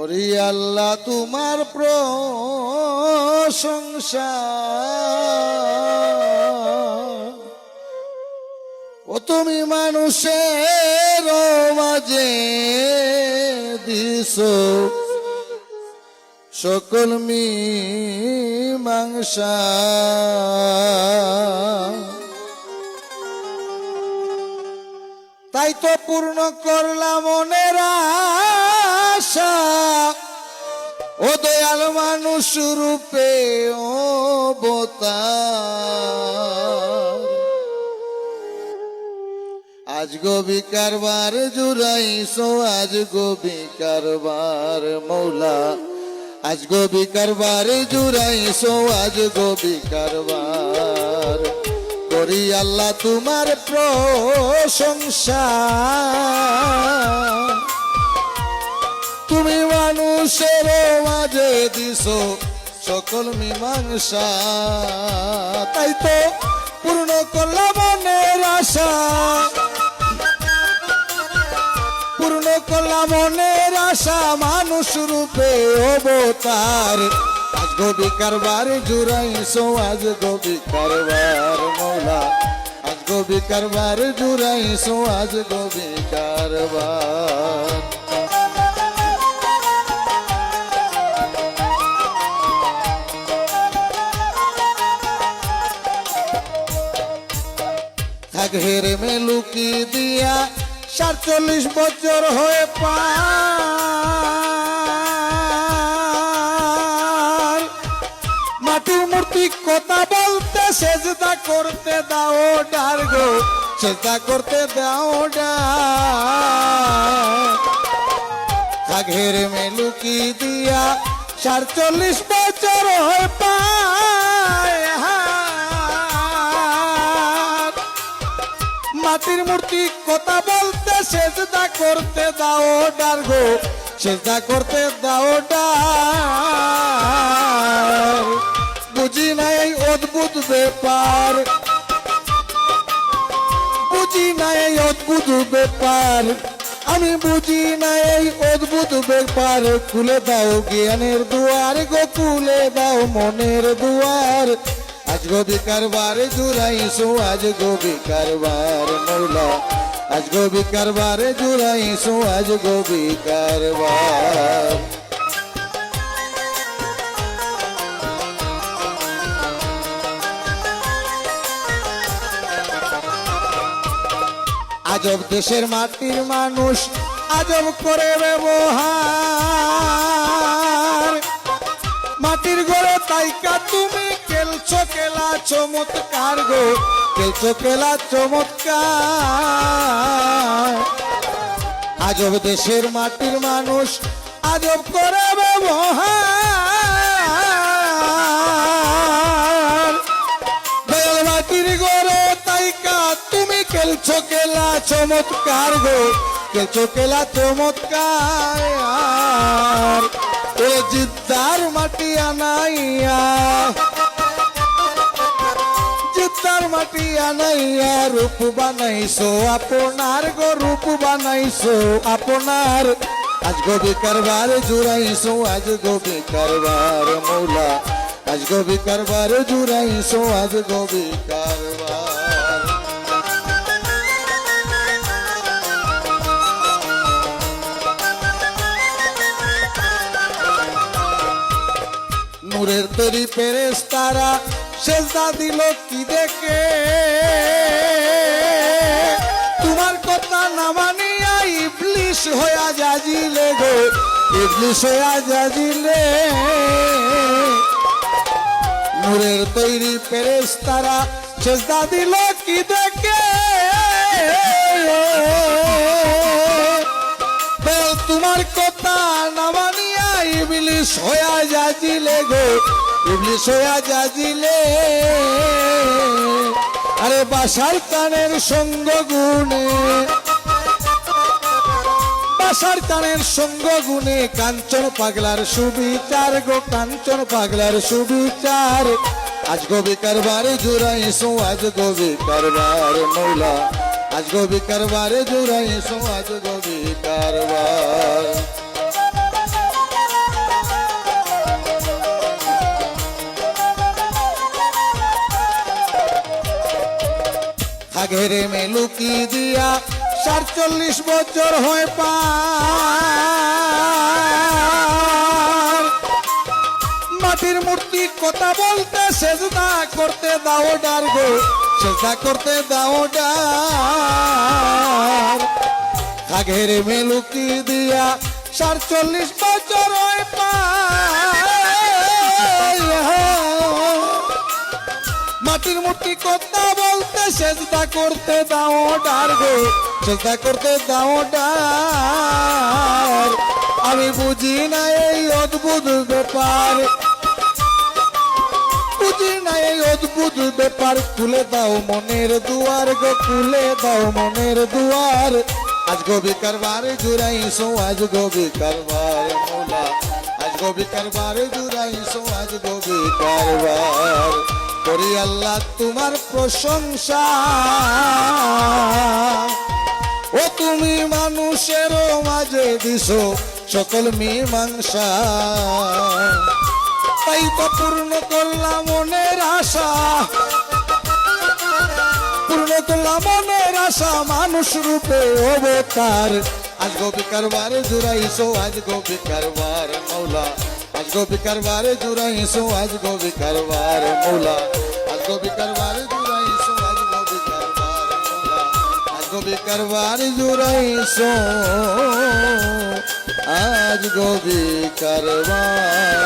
ওরে আল্লাহ, তোমার প্রশংসা। ও তুমি মানুষের মাঝে দিস সকল মি মাংসা তাই তো পূর্ণ করলাম মনের আশা, ও দয়াল মানুষ রূপে ও বোতার আজ গোবি কারবার জুড়াইছো, আজ গোবি কারবার মৌলা। আজ গোবি কারবার জুড়াইছো, আজ গোবি কারবার। করি আল্লাহ তোমার প্রশংসা। তুমি মানুষের মাঝে দিছো সকল মীমাংসা। তাই তো পূর্ণ করলাম মনের আশা। পূর্ণ করলাম মনের আশা মানুষ রূপে অবতার। আজ গোবি কারবার জুড়াইছো আজ গোবি কারবার মৌলা। আজ গোবি কারবার জুড়াইছো আজ গোবি কারবার। থাক হেরে মে লুকি দিয়া সাতচল্লিশ বছর হয়ে পার। মাটির মূর্তি কথা বলতে সেজদা করতে দাও ডার গো, সেজদা করতে দাও ডার। থাক মে লুকি দিয়া সাতচল্লিশ বছর হয়ে পায় মূর্তি কথা বলতে সেজদা করতে দাও ডার গো। সেজদা করতে দাও ডার বুঝি নাই অদ্ভুত ব্যাপার। বুঝি নাই অদ্ভুত ব্যাপার। আমি বুঝি না এই অদ্ভুত ব্যাপার। খুলে দাও জ্ঞানের দুয়ার গো, খুলে দাও মনের দুয়ার। আজ গোবি কারবার জুড়াইছো, আজ গোবি কারবার মৌলা আজ গোবি কারবার জুড়াইছো, আজ গোবি কারবার। আজব দেশের মাটির মানুষ, আজব করে ব্যবহার। মাটির ঘরে তাইকা তুমি খেলছো খেলা চমৎকার গো খেলছো খেলা চমৎকার। আজব দেশের মাটির মানুষ, আজব করে বেল মাটির গড়ে তাইকা, তুমি খেলছো খেলা চমৎকার গো খেলছো খেলা চমৎকার। ও জিদ্দার মাটি আনাইয়া মাটি আনাইয়া রূপ বানাইছো, আপনার গো রূপ বানাইছো, আপনার। আজ গোবি কারবার জুড়াইছো, আজ গোবি কারবার মৌলা। আজ গোবি কারবার জুড়াইছো, আজ গোবি কারবার। নূরের তরি পেরেস সেজদা দিল কি দেখে? তোমার কথা না মানিয়া ইবলিশ হইয়া যাজিলে গো, ইবলিশ হইয়া যাজিলে নূরের তৈরি পেরেস তারা সেজদা দিল কি দেখে? তোমার কথা না মানিয়া ইবলিশ হইয়া যাজিলে গো আরে বাসার কানের সঙ্গ গুণে, বাসার কানের সঙ্গ গুণে কাঞ্চন পাগলার সুবিচার গো, কাঞ্চন পাগলার সুবিচার। আজ গোবি কারবারে জুড়াইছো আজ গোবি কারবার মৌলা আজ গোবি কারবারে জুড়াইছো আজ গোবি কারবার। ঘেরে মেলুকি দিয়া সাতচল্লিশ বছর হয় পার। মাটির মূর্তি কথা বলতে সেজদা করতে দাও ডার গো, সেজদা করতে দাও ডার। কাঘের মেলুকি দিয়া সাতচল্লিশ বছর হয় পার। মাটির মূর্তি কথা বলতে সেজদা করতে দাও ডার গো। সেজদা করতে দাও ডার। আমি বুঝি না এই অদ্ভুত ব্যাপার। বুঝি না এই অদ্ভুত ব্যাপার। খুলে দাও মনের দুয়ার গো, খুলে দাও মনের দুয়ার। আজ গোবি কারবার জুড়াইছো আজ গোবি কারবার মোলা। আজ গোবি কারবার জুড়াইছো আজ গোবি কারবার। করি আল্লাহ তোমার প্রশংসা। ও তুমি মানুষের মাঝে দিছো সকল মীমাংসা। তাই তো পূর্ণ করলাম মনের আশা। পূর্ণ করলাম মনের আশা, মানুষ রূপে অবতার। আজ গোপী কারবার জুড়াইছো, আজ গোপী কারবার মৌলা আজ গোপী কারবার জুড়াইছো আজ গোপী কারবার মোলা। আজ গোপী কারবার জুড়াইছো আজ গোপী কারবার মৌলা। আজ গোপী কারবার জুড়াইছো আজ গোপী কারবার।